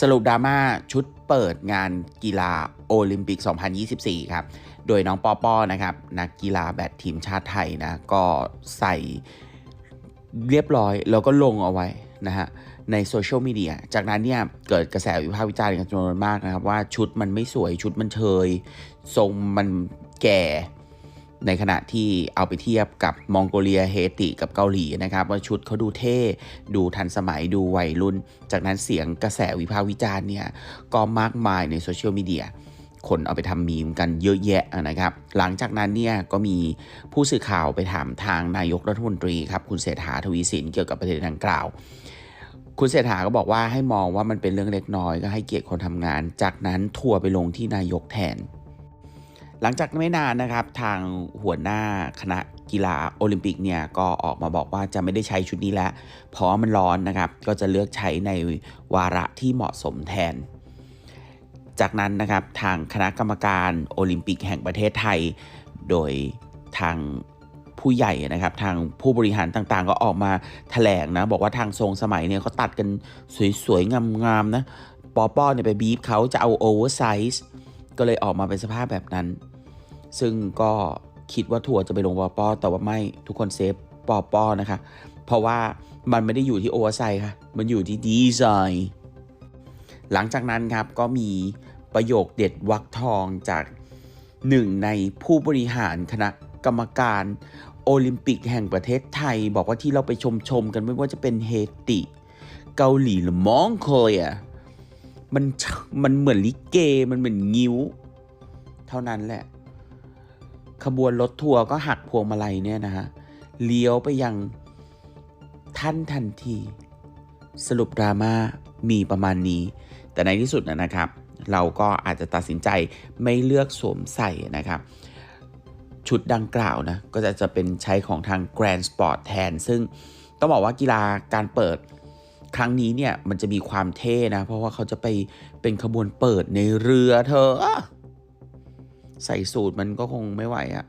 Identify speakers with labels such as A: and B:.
A: สรุปดราม่าชุดเปิดงานกีฬาโอลิมปิก 2024 ครับ โดยน้องปอปอนะครับ นักกีฬาแบดทีมชาติไทยนะ ก็ใส่เรียบร้อย แล้วก็ลงเอาไว้นะฮะ ในโซเชียลมีเดีย จากนั้นเนี่ย เกิดกระแสวิพากษ์วิจารณ์กันจำนวนมากนะครับ ว่าชุดมันไม่สวยชุดมันเชย ทรงมันแก่ ในขณะที่เอาไปเทียบกับมองโกเลียเฮติกับเกาหลีนะครับ ว่าชุดเขาดูเท่ ดูทันสมัยดูวัยรุ่น จากนั้นเสียงกระแสวิพากษ์วิจารณ์เนี่ยก็มากมายในโซเชียลมีเดียคนเอาไปทำมีมกันเยอะแยะนะครับ หลังจากนั้นเนี่ยก็มีผู้สื่อข่าวไปถามทางนายกรัฐมนตรีครับ คุณเศรษฐาทวีสินเกี่ยวกับประเด็นดังกล่าว คุณเศรษฐาก็บอกว่าให้มองว่ามันเป็นเรื่องเล็กน้อยก็ให้เกียรติคนทำงาน จากนั้นทัวร์ไปลงที่นายกแทน หลังจากไม่นานนะครับทางหัวหน้าคณะกีฬาโอลิมปิกเนี่ยก็ออกมาบอกว่าจะไม่ได้ใช้ชุดนี้แล้วเพราะว่ามันร้อนนะครับ ก็จะเลือกใช้ในวาระที่เหมาะสมแทน จากนั้นนะครับทางคณะกรรมการโอลิมปิกแห่งประเทศไทย โดยทางผู้ใหญ่นะครับ ทางผู้บริหารต่างๆ ก็ออกมาแถลงนะ บอกว่าทางทรงสมัยเนี่ยเขาตัดกันสวยๆ งามๆนะปอป้อเนี่ยไปบีบเขาจะเอาโอเวอร์ไซส์ก็เลยออกมาเป็นสภาพแบบนั้น ซึ่งก็คิดว่าทัวจะไปลงปอปอแต่ว่าไม่ทุกคนเซฟปอปอนะคะ เพราะว่ามันไม่ได้อยู่ที่โอเวอร์ไซส์ค่ะ มันอยู่ที่ดีไซน์หลังจากนั้นครับก็มีประโยคเด็ดวักทองจากหนึ่งในผู้บริหารคณะกรรมการโอลิมปิกแห่งประเทศไทย บอกว่าที่เราไปชมชมกันไม่ว่าจะเป็นเฮติ เกาหลีหรือมองโกเลียมันมันเหมือนลิเกมันเหมือนงิ้ว เท่านั้นแหละ ขบวนรถทัวร์ก็หักพวงมาลัยเนี่ยนะฮะเลี้ยวไปยังท่านทันที สรุปดราม่ามีประมาณนี้ แต่ในที่สุดนะนะครับ เราก็อาจจะตัดสินใจไม่เลือกสวมใส่นะครับชุดดังกล่าวนะก็จะจะเป็นใช้ของทาง Grand Sport แทน ซึ่งต้องบอกว่ากีฬาการเปิดครั้งนี้เนี่ยมันจะมีความเท่นะ เพราะว่าเขาจะไปเป็นขบวนเปิดในเรือเธอ ใส่สูตรมันก็คงไม่ไหวอะ